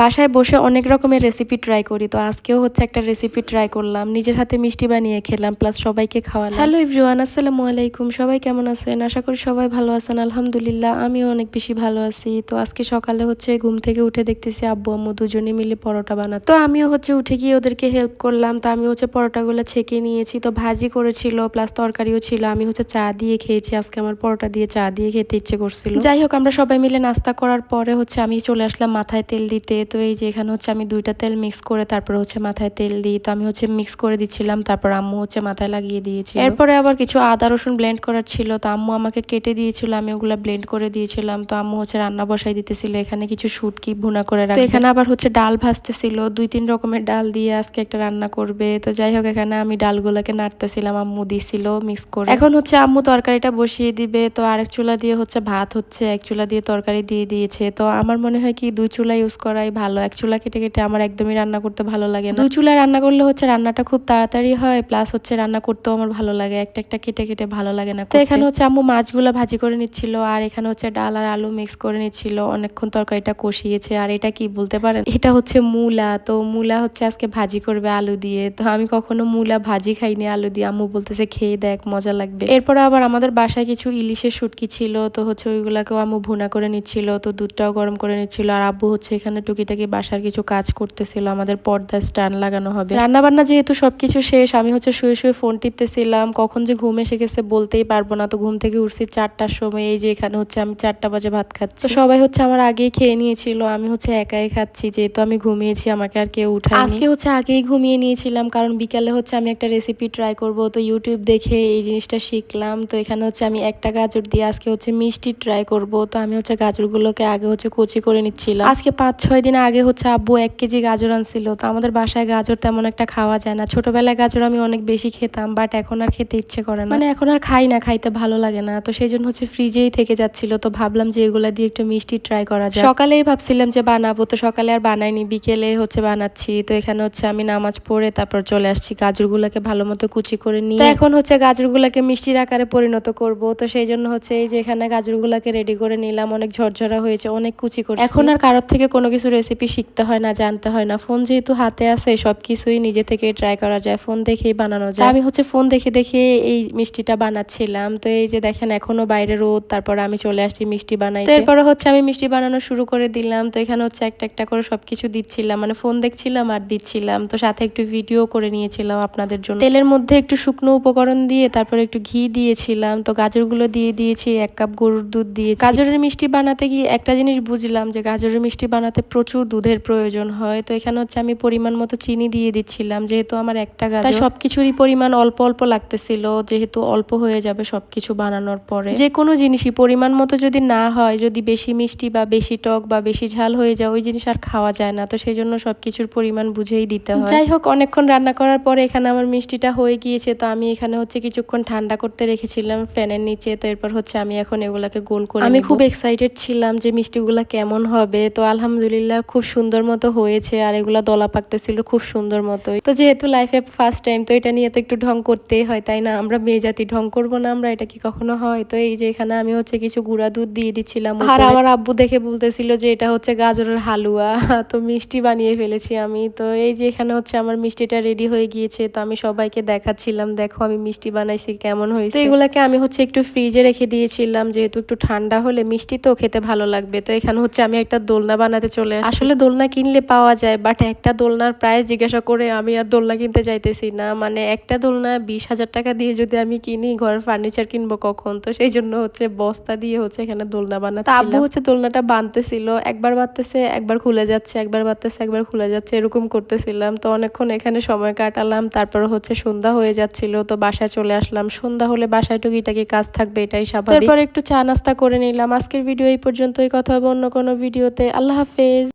বাসায় বসে অনেক রকমের রেসিপি ট্রাই করি। তো আজকেও হচ্ছে একটা রেসিপি ট্রাই করলাম। নিজের হাতে মিষ্টি বানিয়ে খেলাম প্লাস সবাইকে খাওয়ালাম। হ্যালো ইভরিওয়ান আসসালামু আলাইকুম। সবাই কেমন আছেন? আশা করি সবাই ভালো আছেন। আলহামদুলিল্লাহ, আমিও অনেক বেশি ভালো আছি। তো আজকে সকালে হচ্ছে ঘুম থেকে উঠে দেখতেছি আব্বু আম্মু দুজনে মিলে পরোটা বানাচ্ছে। তো আমিও হচ্ছে উঠে গিয়ে ওদেরকে হেল্প করলাম। তো আমি হচ্ছে পরোটাগুলো ছেঁকে নিয়েছি। তো ভাজি করেছিল প্লাস তরকারিও ছিল। আমি হচ্ছে চা দিয়ে খেয়েছি। আজকে আমার পরোটা দিয়ে চা দিয়ে খেতে ইচ্ছে করছিল। যাই হোক, আমরা সবাই মিলে নাস্তা করার পরে হচ্ছে আমি চলে আসলাম মাথায় তেল দিতে। তো এই যে এখানে হচ্ছে আমি দুইটা তেল মিক্স করে তারপর হচ্ছে মাথায় তেল দিই। তো আমি হচ্ছে মিক্স করে দিচ্ছিলাম তারপর আম্মু হচ্ছে মাথায় লাগিয়ে দিয়েছি এরপরে আবার কিছু আদা রসুন ব্লেন্ড করার ছিল। তো আম্মু আমাকে কেটে দিয়েছিল আমি ওগুলা ব্লেন্ড করে দিয়েছিলাম। তো আম্মু হচ্ছে রান্না বসাই দিতেছিল এখানে কিছু শুটকি ভুনা করে রাখবে। তো এখানে আবার হচ্ছে ডাল ভাজতেছিল দুই তিন রকমের ডাল দিয়ে আজকে একটা রান্না করবে। তো যাই হোক এখানে আমি ডালগুলোকে নাড়তেছিলাম আম্মু দিছিল মিক্স করে। এখন হচ্ছে আম্মু তরকারিটা বসিয়ে দিবে। তো আরেক চুলা দিয়ে হচ্ছে ভাত হচ্ছে এক চুলা দিয়ে তরকারি দিয়ে দিয়েছে। তো আমার মনে হয় কি দুই চুলা ইউজ করাই ভালো। এক চুলা কেটে কেটে আমার একদমই রান্না করতে ভালো লাগে না। দুই চুলায় রান্না করলে হচ্ছে রান্নাটা খুব তাড়াতাড়ি হয় প্লাস হচ্ছে রান্না করতেও আমার ভালো লাগে। একটা একটা কেটে কেটে ভালো লাগে না তো এখানে হচ্ছে আম্মু মাছগুলো ভাজি করে নিচ্ছিল আর এখানে হচ্ছে ডাল আর আলু মিক্স করে নিচ্ছিল। অনেকক্ষণ তরকারিটা কষিয়েছে আর এটা কি বলতে পারেন? এটা হচ্ছে মূলা। তো মূলা হচ্ছে আজকে ভাজি করবে আলু দিয়ে। তো আমি কখনো মূলা ভাজি খাইনি আলু দিয়ে। আম্মু বলতেছে খেয়ে দেখ মজা লাগবে। এরপরে আবার আমাদের বাসায় কিছু ইলিশের শুটকি ছিল। তো হচ্ছে ওইগুলাকেও আম্মু ভুনা করে নিচ্ছিল। তো দুধটাও গরম করে নিচ্ছিল। আর আব্বু হচ্ছে এখানে টুকিটাকি বাসার কিছু কাজ করতেছিল, আমাদের পর্দা স্ট্যান্ড লাগানো হবে। রান্না বান্না যেহেতু সবকিছু শেষ, আমি হচ্ছে শুয়ে শুয়ে ফোন টিপতেছিলাম, কখন যে ঘুম এসে গেছে বলতেই পারব না, তো ঘুম থেকে উঠছি চারটার সময়, এই যে এখানে হচ্ছে আমি চারটা বাজে ভাত খাচ্ছি। তো সবাই হচ্ছে আমার আগেই খেয়ে নিয়েছিল, আমি হচ্ছে একাই খাচ্ছি, যেহেতু আমি ঘুমিয়েছি, আমাকে আর কেউ উঠায় আজকে হচ্ছে আগেই ঘুমিয়ে নিয়েছিলাম, কারণ বিকালে হচ্ছে আমি একটা রেসিপি ট্রাই করব, তো ইউটিউব দেখে এই জিনিসটা শিখলাম, তো এখানে হচ্ছে আমি একটা গাজর দিয়ে আজকে হচ্ছে মিষ্টি ট্রাই করব, তো আমি হচ্ছে গাজরগুলোকে আগে হচ্ছে কুচি করে নিচ্ছিলাম। আজকে পাঁচ ছয় দিন আগে হচ্ছে আব্বু এক কেজি গাজর আনছিল। তো আমাদের বাসায় গাজর তেমন একটা খাওয়া যায় না। ছোটবেলায় গাজর আমি অনেক বেশি খেতাম বাট এখন আর খেতে ইচ্ছে করে না। মানে এখন আর খাই না, খাইতে ভালো লাগে না। তো সেই জন্য হচ্ছে ফ্রিজেই থেকে যাচ্ছিল। তো ভাবলাম যে এগুলা দিয়ে একটু মিষ্টি ট্রাই করা যায় সকালেই ভাবছিলাম যে বানাবো। তো সকালে আর বানাইনি, বিকেলে হচ্ছে বানাচ্ছি। তো এখানে হচ্ছে আমি নামাজ পড়ে তারপর চলে আসছি। গাজরগুলোকে ভালো মতো কুচি করে তো এখন হচ্ছে গাজরগুলোকে মিষ্টির আকারে পরিণত করব। তো সেই জন্য হচ্ছে এই যে এখানে গাজরগুলোকে রেডি করে নিলাম। অনেক ঝরঝরা হয়েছে, অনেক কুচি করে এখন আর কারোর থেকে কোনো কিছু রেসিপি শিখতে হয় না, জানতে হয় না। ফোন যেহেতু হাতে আছে, সব কিছুই নিজে থেকে ট্রাই করা যায়। ফোন দেখেই বানানো যায়। আমি হচ্ছে ফোন দেখে দেখে এই মিষ্টিটা বানাচ্ছিলাম। তো এই যে দেখেন, এখনও বাইরে রোদ, তারপর আমি চলে আসছি মিষ্টি বানাই এরপরে হচ্ছে আমি মিষ্টি বানানো শুরু করে দিলাম। তো এখানে হচ্ছে একটা একটা করে সবকিছু দিচ্ছিলাম। মানে ফোন দেখছিলাম আর দিচ্ছিলাম। তো সাথে একটু ভিডিও করে নিয়েছিলাম আপনাদের জন্য। তেলের মধ্যে একটু শুকনো উপকরণ দিয়ে, তারপর একটু ঘি দিয়েছিলাম। তো গাজরগুলো দিয়ে দিয়েছি, এক কাপ গরুর দুধ দিয়ে গাজরের মিষ্টি বানাতে গিয়ে একটা জিনিস বুঝলাম যে গাজরের মিষ্টি বানাতে প্রচুর দুধের প্রয়োজন হয়। তো এখানে হচ্ছে আমি পরিমাণ মতো চিনি দিয়ে দিচ্ছিলাম যেহেতু আমার একটা গাছ সব কিছুরই পরিমাণ অল্প অল্প লাগতেছিল যেহেতু অল্প হয়ে যাবে সবকিছু বানানোর পরে। যে কোনো জিনিসই পরিমাণ মতো যদি না হয় যদি বেশি মিষ্টি বা বেশি টক বা বেশি ঝাল হয়ে যায় ওই জিনিস আর খাওয়া যায় না। তো সেই জন্য সবকিছুর পরিমাণ বুঝেই দিতে হয়। যাই হোক অনেকক্ষণ রান্না করার পরে এখানে আমার মিষ্টিটা হয়ে গিয়েছে। তো আমি এখানে হচ্ছে কিছুক্ষণ ঠান্ডা করতে রেখেছিলাম ফ্যানের নিচে। তো এরপর হচ্ছে আমি এখন এগুলাকে গোল করে আমি খুব এক্সাইটেড ছিলাম যে মিষ্টিগুলা কেমন হবে। তো আলহামদুলিল্লাহ খুব সুন্দর মতো হয়েছে আর এগুলা দলা পাকতেছিল খুব সুন্দর মতোই। তো যেহেতু লাইফে ফার্স্ট টাইম তো এটা নিয়ে তো একটু ঢং করতেই হয় তাই না? আমরা মেয়ে জাতি ঢং করব না আমরা এটা কি কখনো হয়? তো এই যে এখানে আমি হচ্ছে কিছু গুঁড়া দুধ দিয়ে দিচ্ছিলাম আর আমার আব্বু দেখে বলতেছিল যে এটা হচ্ছে গাজরের হালুয়া তো মিষ্টি বানিয়ে ফেলেছি আমি। তো এই যে এখানে হচ্ছে আমার মিষ্টিটা রেডি হয়ে গিয়েছে তো আমি সবাইকে দেখাচ্ছিলাম দেখো আমি মিষ্টি বানাইছি কেমন হয়েছে। এগুলাকে আমি হচ্ছে একটু ফ্রিজে রেখে দিয়েছিলাম যেহেতু একটু ঠান্ডা হলে মিষ্টি তো খেতে ভালো লাগবে। তো এখানে হচ্ছে আমি একটা দোলনা বানাতে চলে আসলে দোলনা কিনলে পাওয়া যায় বাট একটা দোলনার প্রায় জিজ্ঞাসা করে আমি আর দোলনা কিনতে চাইতেছি না। মানে একটা দোলনা বিশ হাজার টাকা দিয়ে যদি আমি কিনি ঘরের ফার্নিচার কিনবো কখন? তো সেই জন্য হচ্ছে বস্তা দিয়ে হচ্ছে এখানে দোলনা বানাতে আব্বু হচ্ছে দোলনাটা বানতেছিল একবার বাঁধতেছে একবার খুলে যাচ্ছে একবার বাঁধতেছে একবার খুলে যাচ্ছে এরকম করতেছিলাম। তো অনেকক্ষণ এখানে সময় কাটালাম তারপর হচ্ছে সন্ধ্যা হয়ে যাচ্ছিল তো বাসায় চলে আসলাম। সন্ধ্যা হলে বাসায় টুকিটাকি কাজ থাকবে এটাই স্বাভাবিক। তারপর একটু চা নাস্তা করে নিলাম। আজকের ভিডিও এই পর্যন্তই কথা হবে অন্য কোনো ভিডিওতে। আল্লাহ হাফেজ।